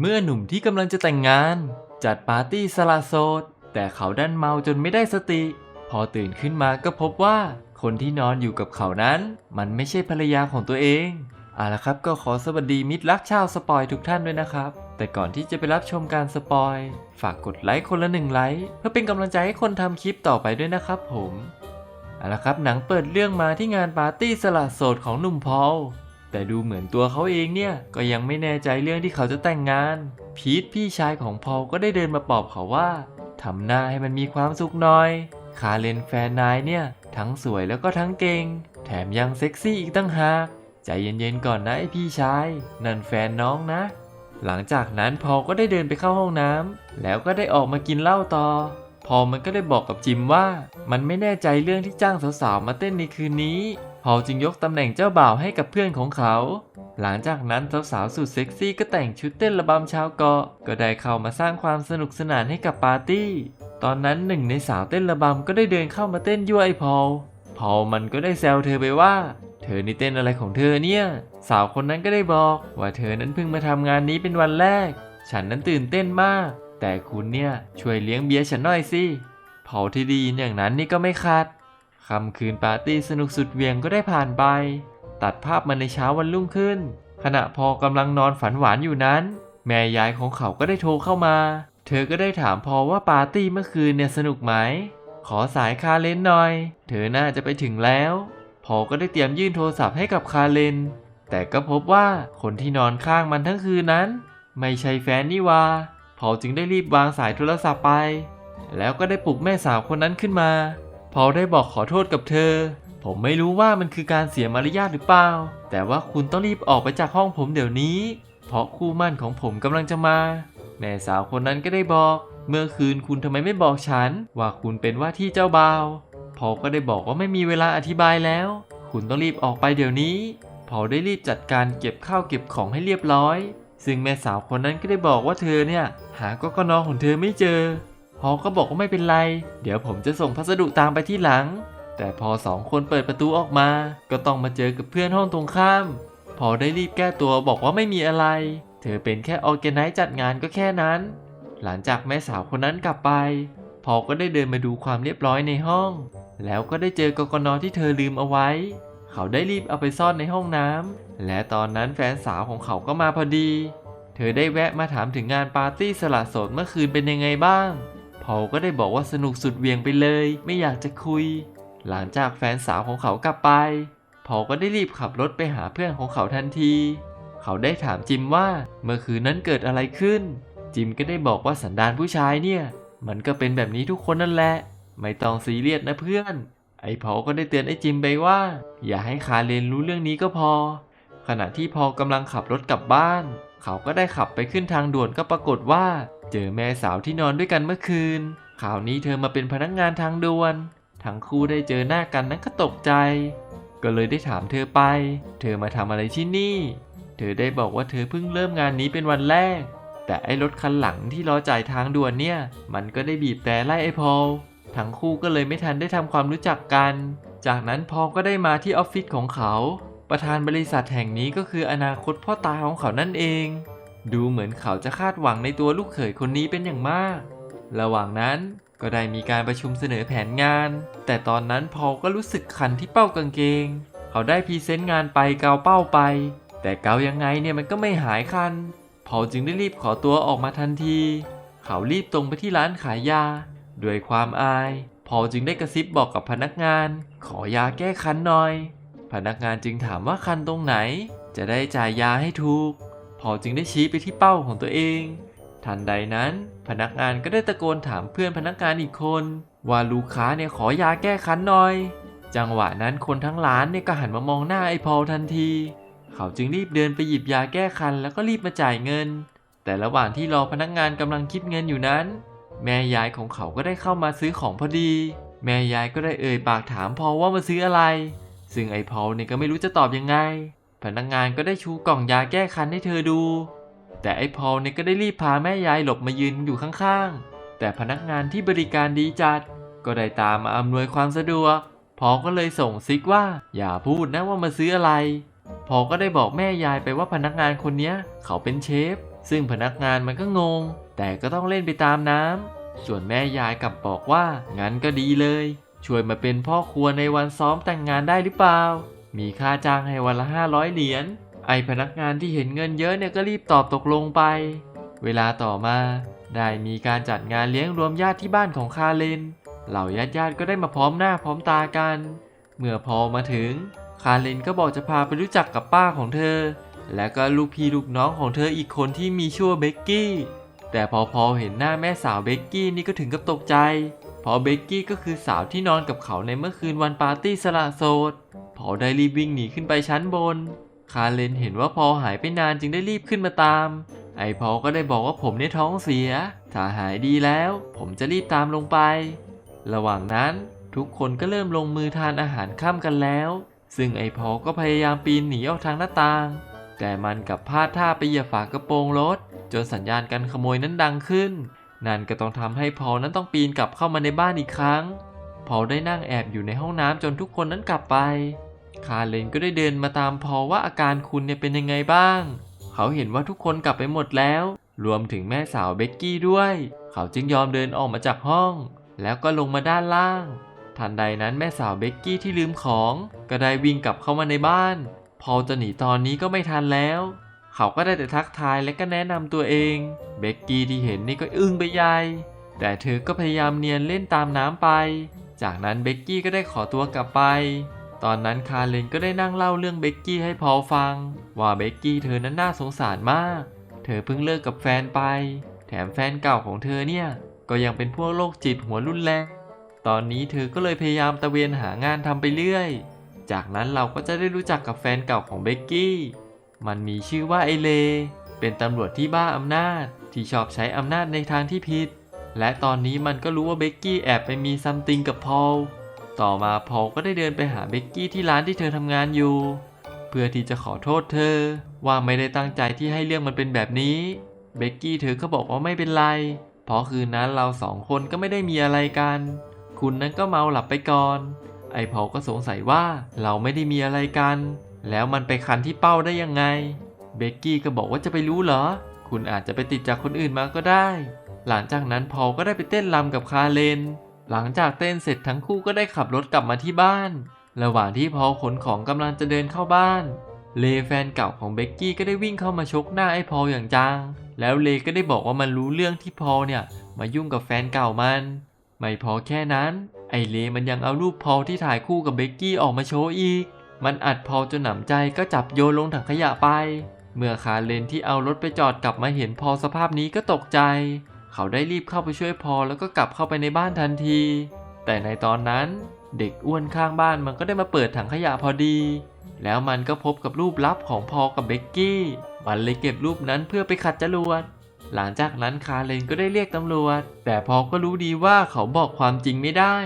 เมื่อหนุ่มที่กำลังจะแต่งงาน จัดปาร์ตี้สละโสดแต่เขาดันเมาจนไม่ได้สติ พอตื่นขึ้นมาก็พบว่าคนที่นอนอยู่กับเขานั้น มันไม่ใช่ภรรยาของตัวเองเอาละครับก็ขอสวัสดีมิตรรักชาวสปอยทุกท่านด้วยนะครับ แต่ก่อนที่จะไปรับชมการสปอย ฝากกดไลค์คนละหนึ่งไลค์เพื่อเป็นกำลังใจให้คนทำคลิปต่อไปด้วยนะครับผมเอาละครับหนังเปิดเรื่องมาที่งานปาร์ตี้สละโสดของหนุ่มพอล แต่ดูเหมือนตัวเขาเองเนี่ยก็ยังไม่แน่ใจเรื่องที่เขาจะแต่งงาน พีทพี่ชายของพอลก็ได้เดินมาปลอบเขาว่าทำหน้าให้มันมีความสุขหน่อย คาเลนแฟนนายเนี่ย ทั้งสวยแล้วก็ทั้งเก่ง แถมยังเซ็กซี่อีกตั้งหาก ใจเย็นๆก่อนนะไอพี่ชาย นั่นแฟนน้องนะ หลังจากนั้นพอลก็ได้เดินไปเข้าห้องน้ำแล้วก็ได้ออกมากินเหล้าต่อ พอลมันก็ได้บอกกับจิมว่า มันไม่แน่ใจเรื่องที่จ้างสาวๆมาเต้นในคืนนี้ พอลจึงยกตำแหน่งเจ้าบ่าวให้กับเพื่อนของเขา หลังจากนั้นสาวๆสุดเซ็กซี่ก็แต่งชุดเต้นระบำชาวเกาะ ก็ได้เข้ามาสร้างความสนุกสนานให้กับปาร์ตี้ ตอนนั้นหนึ่งในสาวเต้นระบำก็ได้เดินเข้ามาเต้นยั่วไอ้พอล พอลมันก็ได้แซวเธอไปว่า เธอนี่เต้นอะไรของเธอเนี่ย สาวคนนั้นก็ได้บอกว่าเธอนั้นเพิ่งมาทำงานนี้เป็นวันแรก ฉันนั้นตื่นเต้นมาก แต่คุณเนี่ยช่วยเลี้ยงเบียร์ฉันหน่อยสิเผาที่ดีอย่างนั้นนี่ก็ไม่ขาด ค่ำคืนปาร์ตี้สนุกสุดเวียงก็ได้ผ่านไป ตัดภาพมาในเช้าวันรุ่งขึ้น ขณะพอกำลังนอนฝันหวานอยู่นั้น แม่ยายของเขาก็ได้โทรเข้ามา เธอก็ได้ถามพอว่าปาร์ตี้เมื่อคืนเนี่ยสนุกไหม ขอสายคาเลนหน่อย เธอน่าจะไปถึงแล้ว พอก็ได้เตรียมยื่นโทรศัพท์ให้กับคาเลน แต่ก็พบว่าคนที่นอนข้างมันทั้งคืนนั้น ไม่ใช่แฟนนี่วาพอจึงได้รีบวางสายโทรศัพท์ไป แล้วก็ได้ปลุกแม่สาวคนนั้นขึ้นมา พอได้บอกขอโทษกับเธอ ผมไม่รู้ว่ามันคือการเสียมารยาทหรือเปล่า แต่ว่าคุณต้องรีบออกไปจากห้องผมเดี๋ยวนี้ เพราะคู่มั่นของผมกำลังจะมา แม่สาวคนนั้นก็ได้บอก เมื่อคืนคุณทำไมไม่บอกฉัน ว่าคุณเป็นว่าที่เจ้าบ่าว พอก็ได้บอกว่าไม่มีเวลาอธิบายแล้ว คุณต้องรีบออกไปเดี๋ยวนี้ พอได้รีบจัดการเก็บข้าวเก็บของให้เรียบร้อย ซึ่งแม่สาวคนนั้นก็ได้บอกว่าเธอเนี่ย หากกนอของเธอไม่เจอ พอก็บอกว่าไม่เป็นไร เดี๋ยวผมจะส่งพัสดุตามไปที่หลัง แต่พอสองคนเปิดประตูออกมา ก็ต้องมาเจอกับเพื่อนห้องตรงข้าม พอได้รีบแก้ตัวบอกว่าไม่มีอะไร เธอเป็นแค่ออแกไนซ์จัดงานก็แค่นั้น หลังจากแม่สาวคนนั้นกลับไป พอก็ได้เดินมาดูความเรียบร้อยในห้อง แล้วก็ได้เจอกกนที่เธอลืมเอาไว้ เขาได้รีบเอาไปซ่อนในห้องน้ำและตอนนั้นแฟนสาวของเขาก็มาพอดี เธอได้แวะมาถามถึงงานปาร์ตี้สละโสดเมื่อคืนเป็นยังไงบ้าง พอลก็ได้บอกว่าสนุกสุดเวียงไปเลย ไม่อยากจะคุย หลังจากแฟนสาวของเขากลับไปพอลก็ได้รีบขับรถไปหาเพื่อนของเขาทันที เขาได้ถามจิมว่าเมื่อคืนนั้นเกิดอะไรขึ้น จิมก็ได้บอกว่าสันดานผู้ชายเนี่ย มันก็เป็นแบบนี้ทุกคนนั่นแหละ ไม่ต้องซีเรียสนะเพื่อน ไอ้พอก็ได้เตือนไอ้จิมไปว่า อย่าให้คาเลนรู้เรื่องนี้ก็พอ ขณะที่พอกำลังขับรถกลับบ้าน เขาก็ได้ขับไปขึ้นทางด่วนก็ปรากฏว่า เจอแม่สาวที่นอนด้วยกันเมื่อคืน ข่าวนี้เธอมาเป็นพนักงานทางด่วน ทั้งคู่ได้เจอหน้ากันนั้นก็ตกใจ ก็เลยได้ถามเธอไป เธอมาทำอะไรที่นี่ เธอได้บอกว่าเธอเพิ่งเริ่มงานนี้เป็นวันแรก แต่ไอ้รถคันหลังที่รอจ่ายทางด่วนเนี่ย มันก็ได้บีบแต่ไล่ไอ้พอลทั้งคู่ก็เลยไม่ทันได้ทำความรู้จักกัน จากนั้นพอลก็ได้มาที่ออฟฟิศของเขา ประธานบริษัทแห่งนี้ก็คืออนาคตพ่อตาของเขานั่นเอง ดูเหมือนเขาจะคาดหวังในตัวลูกเขยคนนี้เป็นอย่างมาก ระหว่างนั้นก็ได้มีการประชุมเสนอแผนงาน แต่ตอนนั้นพอก็รู้สึกคันที่เป้ากางเกง เขาได้พรีเซนต์งานไปเกาเป้าไป แต่เกายังไงเนี่ยมันก็ไม่หายคันพอจึงได้รีบขอตัวออกมาทันที เขารีบตรงไปที่ร้านขายยา ด้วยความอาย พอจึงได้กระซิบบอกกับพนักงาน ขอยาแก้คันหน่อย พนักงานจึงถามว่าคันตรงไหน จะได้จ่ายยาให้ถูก พอจึงได้ชี้ไปที่เป้าของตัวเอง ทันใดนั้น พนักงานก็ได้ตะโกนถามเพื่อนพนักงานอีกคน ว่าลูกค้าเนี่ยขอยาแก้คันหน่อย จังหวะนั้นคนทั้งร้านเนี่ยก็หันมามองหน้าไอ้พอลทันที เขาจึงรีบเดินไปหยิบยาแก้คันแล้วก็รีบมาจ่ายเงิน แต่ระหว่างที่รอพนักงานกำลังคิดเงินอยู่นั้น แม่ยายของเขาก็ได้เข้ามาซื้อของพอดี แม่ยายก็ได้เอ่ยปากถามพอลว่ามาซื้ออะไร ซึ่งไอ้พอลเนี่ยก็ไม่รู้จะตอบยังไง พนักงานก็ได้ชูกล่องยาแก้คันให้เธอดู แต่ไอ้พอลเนี่ยก็ได้รีบพาแม่ยายหลบมายืนอยู่ข้างๆ แต่พนักงานที่บริการดีจัด ก็ได้ตามมาอำนวยความสะดวก พอก็เลยส่งซิกว่า อย่าพูดนะว่ามาซื้ออะไร พอก็ได้บอกแม่ยายไปว่าพนักงานคนนี้เขาเป็นเชฟ ซึ่งพนักงานมันก็งง แต่ก็ต้องเล่นไปตามน้ำ ส่วนแม่ยายกลับบอกว่างั้นก็ดีเลย ช่วยมาเป็นพ่อครัวในวันซ้อมแต่งงานได้หรือเปล่า มีค่าจ้างให้วันละ 500 เหรียญ ไอพนักงานที่เห็นเงินเยอะเนี่ยก็รีบตอบตกลงไป เวลาต่อมา ได้มีการจัดงานเลี้ยงรวมญาติที่บ้านของคาเลน เหล่าญาติญาติก็ได้มาพร้อมหน้าพร้อมตากัน เมื่อพอมาถึง คาเลนก็บอกจะพาไปรู้จักกับป้าของเธอ และก็ลูกพี่ลูกน้องของเธออีกคนที่มีชื่อเบกกี้ แต่พอพอเห็นหน้าแม่สาวเบกกี้นี่ก็ถึงกับตกใจ เพราะเบกกี้ก็คือสาวที่นอนกับเขาในเมื่อคืนวันปาร์ตี้สละโสด พอได้รีบวิ่งหนีขึ้นไปชั้นบน คาเลนเห็นว่าพอหายไปนานจึงได้รีบขึ้นมาตาม ไอพอก็ได้บอกว่าผมเนี่ยท้องเสีย ถ้าหายดีแล้ว ผมจะรีบตามลงไป ระหว่างนั้นทุกคนก็เริ่มลงมือทานอาหารค่ำกันแล้ว ซึ่งไอพอก็พยายามปีนหนีออกทางหน้าต่าง แต่มันกับพลาดท่าไปเหยียบฝากระโปรงรถ จนสัญญาณการขโมยนั้นดังขึ้น นั่นก็ต้องทำให้พอนั้นต้องปีนกลับเข้ามาในบ้านอีกครั้ง พอได้นั่งแอบอยู่ในห้องน้ำจนทุกคนนั้นกลับไป คาเลนก็ได้เดินมาตามพอว่าอาการคุณเนี่ยเป็นยังไงบ้าง เขาเห็นว่าทุกคนกลับไปหมดแล้ว รวมถึงแม่สาวเบกกี้ด้วย เขาจึงยอมเดินออกมาจากห้อง แล้วก็ลงมาด้านล่าง ทันใดนั้นแม่สาวเบกกี้ที่ลืมของ ก็ได้วิ่งกลับเข้ามาในบ้าน พอจะหนีตอนนี้ก็ไม่ทันแล้วเขาก็ได้แต่ทักทายและก็แนะนำตัวเอง เบกกี้ที่เห็นนี่ก็อึ้งไปใหญ่ แต่เธอก็พยายามเนียนเล่นตามน้ำไป จากนั้นเบกกี้ก็ได้ขอตัวกลับไป ตอนนั้นคาเลนก็ได้นั่งเล่าเรื่องเบกกี้ให้พอลฟัง ว่าเบกกี้เธอนั้นน่าสงสารมาก เธอเพิ่งเลิกกับแฟนไป แถมแฟนเก่าของเธอเนี่ย ก็ยังเป็นพวกโรคจิตหัวรุนแรง ตอนนี้เธอก็เลยพยายามตะเวนหางานทำไปเรื่อย จากนั้นเราก็จะได้รู้จักกับแฟนเก่าของเบกกี้ มันมีชื่อว่าไอเล เป็นตำรวจที่บ้าอำนาจที่ชอบใช้อำนาจในทางที่ผิด และตอนนี้มันก็รู้ว่าเบกกี้แอบไปมีซัมติงกับพอล ต่อมาพอลก็ได้เดินไปหาเบกกี้ที่ร้านที่เธอทำงานอยู่ เพื่อที่จะขอโทษเธอ ว่าไม่ได้ตั้งใจที่ให้เรื่องมันเป็นแบบนี้ เบกกี้เธอก็บอกว่าไม่เป็นไร เพราะคืนนั้นเราสองคนก็ไม่ได้มีอะไรกัน คุณนั้นก็เมาหลับไปก่อน ไอพอลก็สงสัยว่าเราไม่ได้มีอะไรกัน แล้วมันไปคันที่เป้าได้ยังไง เบกกี้ก็บอกว่าจะไปรู้เหรอ คุณอาจจะไปติดจากคนอื่นมาก็ได้ หลังจากนั้นพอลก็ได้ไปเต้นรำกับคาเลน หลังจากเต้นเสร็จทั้งคู่ก็ได้ขับรถกลับมาที่บ้าน ระหว่างที่พอลขนของกำลังจะเดินเข้าบ้าน เลแฟนเก่าของเบกกี้ก็ได้วิ่งเข้ามาชกหน้าไอ้พอลอย่างจัง แล้วเลก็ได้บอกว่ามันรู้เรื่องที่พอลเนี่ยมายุ่งกับแฟนเก่ามัน ไม่พอแค่นั้น ไอเลมันยังเอารูปพอลที่ถ่ายคู่กับเบกกี้ออกมาโชว์อีก มันอัดพอลจนหนำใจก็จับโยนลงถังขยะไป เมื่อคาเลนที่เอารถไปจอดกลับมาเห็นพอลสภาพนี้ก็ตกใจ เขาได้รีบเข้าไปช่วยพอแล้วก็กลับเข้าไปในบ้านทันที แต่ในตอนนั้นเด็กอ้วนข้างบ้านมันก็ได้มาเปิดถังขยะพอดี แล้วมันก็พบกับรูปลับของพอกับเบกกี้ มันเลยเก็บรูปนั้นเพื่อไปขัดจรวด หลังจากนั้นคาเลนก็ได้เรียกตำรวจ แต่พอก็รู้ดีว่าเขาบอกความจริงไม่ได้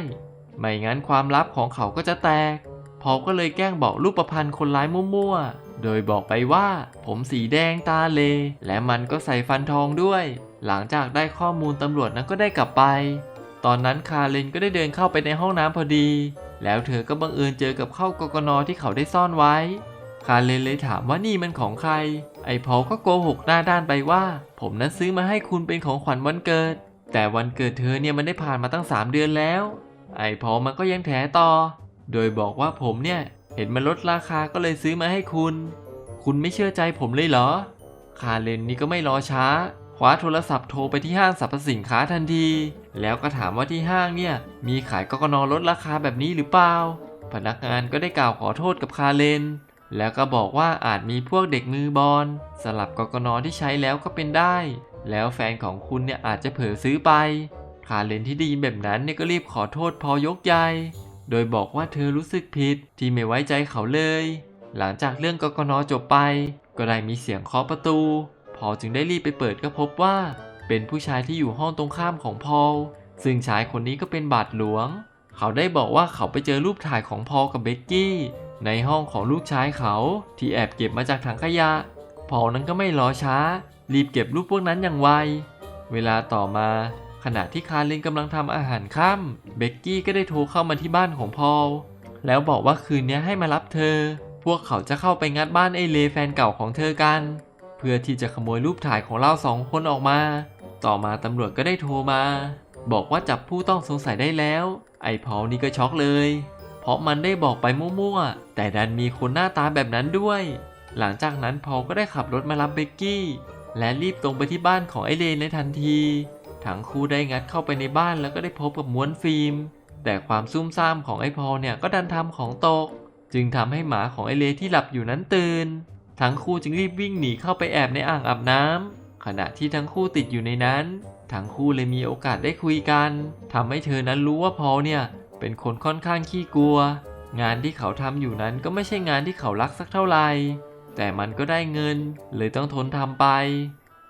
ไม่งั้นความลับของเขาก็จะแตก พอก็เลยแกล้งบอกรูปประพันธ์คนร้ายมั่วๆ โดยบอกไปว่า ผมสีแดงตาเล และมันก็ใส่ฟันทองด้วย หลังจากได้ข้อมูลตำรวจนั้นก็ได้กลับไป ตอนนั้นคาเลนก็ได้เดินเข้าไปในห้องน้ำพอดี แล้วเธอก็บังเอิญเจอกับเข้ากกนที่เขาได้ซ่อนไว้ คาเลนเลยถามว่านี่มันของใคร ไอ้พอก็โกหกหน้าด้านไปว่า ผมนั้นซื้อมาให้คุณเป็นของขวัญวันเกิด แต่วันเกิดเธอเนี่ยมันได้ผ่านมาตั้ง 3 เดือนแล้ว ไอ้พอมันก็ยังแถต่อ โดยบอกว่าผมเนี่ยเห็นมันลดราคาก็เลยซื้อมาให้คุณ คุณไม่เชื่อใจผมเลยเหรอ คาเลนนี่ก็ไม่รอช้า คว้าโทรศัพท์โทรไปที่ห้างสรรพสินค้าทันที แล้วก็ถามว่าที่ห้างเนี่ย มีขายกกนลดราคาแบบนี้หรือเปล่า พนักงานก็ได้กล่าวขอโทษกับคาเลน แล้วก็บอกว่าอาจมีพวกเด็กมือบอลสลับกกนที่ใช้แล้วก็เป็นได้ แล้วแฟนของคุณเนี่ยอาจจะเผลอซื้อไป คาเลนที่ได้ยินแบบนั้นเนี่ยก็รีบขอโทษพอยกใหญ่โดยบอกว่าเธอรู้สึกผิดที่ไม่ไว้ใจเขาเลย หลังจากเรื่องกกนจบไป ก็ได้มีเสียงเคาะประตู พอจึงได้รีบไปเปิดก็พบว่า เป็นผู้ชายที่อยู่ห้องตรงข้ามของพอลซึ่งชายคนนี้ก็เป็นบาทหลวง เขาได้บอกว่าเขาไปเจอรูปถ่ายของพอลกับเบกกี้ ในห้องของลูกชายเขาที่แอบเก็บมาจากถังขยะ พอลนั้นก็ไม่รอช้า รีบเก็บรูปพวกนั้นอย่างไว เวลาต่อมา ขณะที่คาร์ลินกำลังทำอาหารค่ำเบกกี้ก็ได้โทรเข้ามาที่บ้านของพอลแล้วบอกว่าคืนนี้ให้มารับเธอ พวกเขาจะเข้าไปงัดบ้านไอเลแฟนเก่าของเธอกัน เพื่อที่จะขโมยรูปถ่ายของเราสองคนออกมา ต่อมาตำรวจก็ได้โทรมา บอกว่าจับผู้ต้องสงสัยได้แล้ว ไอ้พอลนี่ก็ช็อกเลย เพราะมันได้บอกไปมั่วๆ แต่ดันมีคนหน้าตาแบบนั้นด้วย หลังจากนั้นพอลก็ได้ขับรถมารับเบกกี้ และรีบตรงไปที่บ้านของไอเลนในทันที ทั้งคู่ได้งัดเข้าไปในบ้านแล้วก็ได้พบกับม้วนฟิล์ม แต่ความซุ่มซ่ามของไอพอลเนี่ยก็ดันทำของตก จึงทำให้หมาของไอเลที่หลับอยู่นั้นตื่น ทั้งคู่จึงรีบวิ่งหนีเข้าไปแอบในอ่างอาบน้ำขณะที่ทั้งคู่ติดอยู่ในนั้น ทั้งคู่เลยมีโอกาสได้คุยกันทำให้เธอนั้นรู้ว่าพอเนี่ย เป็นคนค่อนข้างขี้กลัว งานที่เขาทำอยู่นั้นก็ไม่ใช่งานที่เขารักสักเท่าไหร่ แต่มันก็ได้เงิน เลยต้องทนทำไป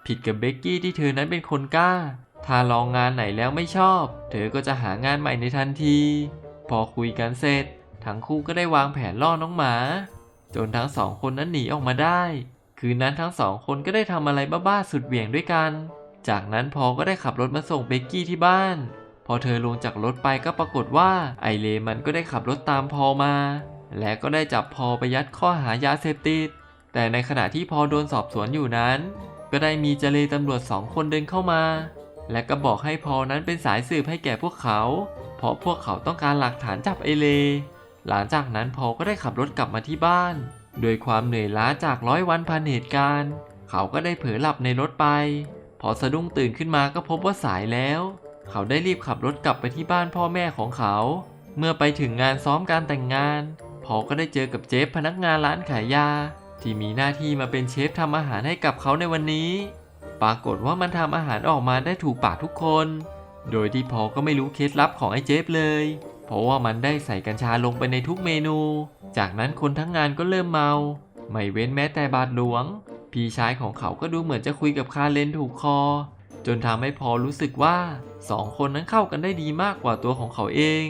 ผิดกับเบกกี้ที่เธอนั้นเป็นคนกล้า ถ้าลองงานไหนแล้วไม่ชอบ เธอก็จะหางานใหม่ในทันที พอคุยกันเสร็จ ทั้งคู่ก็ได้วางแผนล่อน้องหมา จนทั้งสองคนนั้นหนีออกมาได้ คืนนั้นทั้งสองคนก็ได้ทำอะไรบ้าๆสุดเหวี่ยงด้วยกัน จากนั้นพอก็ได้ขับรถมาส่งเบกกี้ที่บ้าน พอเธอลงจากรถไปก็ปรากฏว่าไอเลมันก็ได้ขับรถตามพอมา และก็ได้จับพอไปยัดข้อหายาเสพติด แต่ในขณะที่พอโดนสอบสวนอยู่นั้น ก็ได้มีเจเลตำรวจสองคนเดินเข้ามา และก็บอกให้พอนั้นเป็นสายสืบให้แก่พวกเขา เพราะพวกเขาต้องการหลักฐานจับไอเล หลังจากนั้นพอก็ได้ขับรถกลับมาที่บ้าน โดยความเหนื่อยล้าจากร้อยวันพันเหตุการณ์ เขาก็ได้เผลอหลับในรถไป พอสะดุ้งตื่นขึ้นมาก็พบว่าสายแล้ว เขาได้รีบขับรถกลับไปที่บ้านพ่อแม่ของเขา เมื่อไปถึงงานซ้อมการแต่งงาน พอก็ได้เจอกับเจฟพนักงานร้านขายยา ที่มีหน้าที่มาเป็นเชฟทำอาหารให้กับเขาในวันนี้ ปรากฏว่ามันทำอาหารออกมาได้ถูกปากทุกคน โดยที่พอก็ไม่รู้เคล็ดลับของไอ้เจฟเลย เพราะว่ามันได้ใส่กัญชาลงไปในทุกเมนู จากนั้นคนทั้งงานก็เริ่มเมา ไม่เว้นแม้แต่บาทหลวง พี่ชายของเขาก็ดูเหมือนจะคุยกับคาเลนถูกคอ จนทำให้พอรู้สึกว่าสองคนนั้นเข้ากันได้ดีมากกว่าตัวของเขาเอง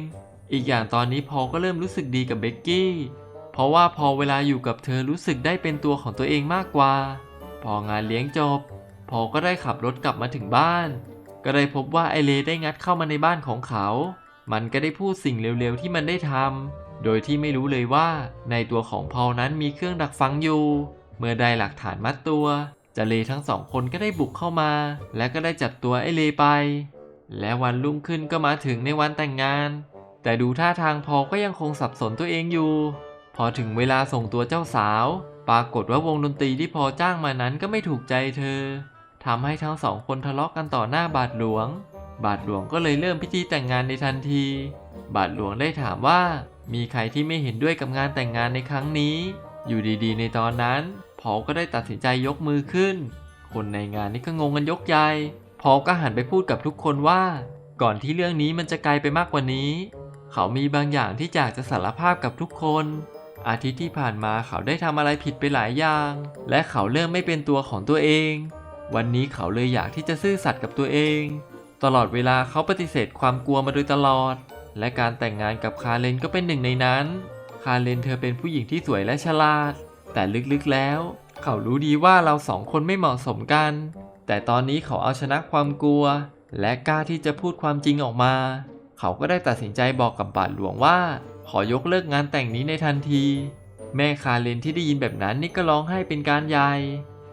อีกอย่างตอนนี้พอก็เริ่มรู้สึกดีกับเบกกี้เพราะว่าพอเวลาอยู่กับเธอรู้สึกได้เป็นตัวของตัวเองมากกว่า พองานเลี้ยงจบ พอก็ได้ขับรถกลับมาถึงบ้าน ก็ได้พบว่าไอเลได้งัดเข้ามาในบ้านของเขา มันก็ได้พูดสิ่งเร็วๆที่มันได้ทำโดยที่ไม่รู้เลยว่าในตัวของพอลนั้นมีเครื่องดักฟังอยู่ เมื่อได้หลักฐานมัดตัวเจเลทั้งสองคนก็ได้บุกเข้ามา และก็ได้จับตัวไอเลไป และวันรุ่งขึ้นก็มาถึงในวันแต่งงาน แต่ดูท่าทางพอก็ยังคงสับสนตัวเองอยู่ พอถึงเวลาส่งตัวเจ้าสาว ปรากฏว่าวงดนตรีที่พอจ้างมานั้นก็ไม่ถูกใจเธอทำให้ทั้งสองคนทะเลาะกันต่อหน้าบาทหลวง บาทหลวงก็เลยเริ่มพิธีแต่งงานในทันที บาทหลวงได้ถามว่า มีใครที่ไม่เห็นด้วยกับงานแต่งงานในครั้งนี้ อยู่ดีๆ ในตอนนั้นพอก็ได้ตัดสินใจยกมือขึ้น คนในงานนี่ก็งงกันยกใหญ่พอก็หันไปพูดกับทุกคนว่า ก่อนที่เรื่องนี้มันจะไกลไปมากกว่านี้ เขามีบางอย่างที่อยากจะสารภาพกับทุกคน อาทิตย์ที่ผ่านมาเขาได้ทำอะไรผิดไปหลายอย่าง และเขาเริ่มไม่เป็นตัวของตัวเอง วันนี้เขาเลยอยากที่จะซื่อสัตย์กับตัวเอง ตลอดเวลาเขาปฏิเสธความกลัวมาโดยตลอด และการแต่งงานกับคาเลนก็เป็นหนึ่งในนั้น คาเลนเธอเป็นผู้หญิงที่สวยและฉลาด แต่ลึกๆแล้ว เขารู้ดีว่าเราสองคนไม่เหมาะสมกัน แต่ตอนนี้เขาเอาชนะความกลัว และกล้าที่จะพูดความจริงออกมา เขาก็ได้ตัดสินใจบอกกับบาทหลวงว่า ขอยกเลิกงานแต่งนี้ในทันที แม่คาเลนที่ได้ยินแบบนั้นนี่ก็ร้องไห้เป็นการใหญ่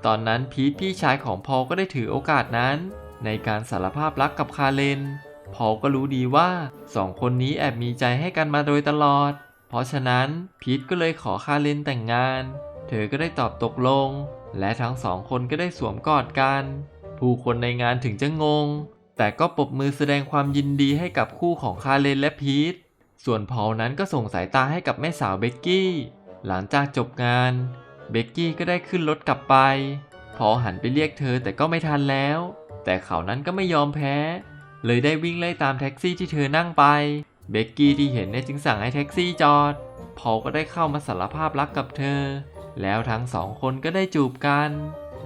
ตอนนั้นพีทพี่ชายของพอก็ได้ถือโอกาสนั้น ในการสารภาพรักกับคาเลนพอก็รู้ดีว่าสองคนนี้แอบมีใจให้กันมาโดยตลอด เพราะฉะนั้นพีทก็เลยขอคาเลนแต่งงาน เธอก็ได้ตอบตกลง และทั้งสองคนก็ได้สวมกอดกัน ผู้คนในงานถึงจะงง แต่ก็ปรบมือแสดงความยินดีให้กับคู่ของคาเลนและพีทส่วนพอลนั้นก็ส่งสายตาให้กับแม่สาวเบกกี้ หลังจากจบงาน เบกกี้ก็ได้ขึ้นรถกลับไป พอหันไปเรียกเธอแต่ก็ไม่ทันแล้ว แต่เขานั้นก็ไม่ยอมแพ้ เลยได้วิ่งไล่ตามแท็กซี่ที่เธอนั่งไปเบกกี้ที่เห็นเนี่ยจึงสั่งให้แท็กซี่จอด พอก็ได้เข้ามาสารภาพรักกับเธอ แล้วทั้งสองคนก็ได้จูบกัน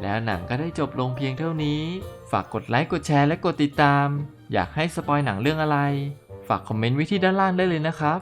แล้วหนังก็ได้จบลงเพียงเท่านี้ ฝากกดไลค์ กดแชร์ และกดติดตาม อยากให้สปอยหนังเรื่องอะไร ฝากคอมเมนต์ไว้ที่ด้านล่างได้เลยนะครับ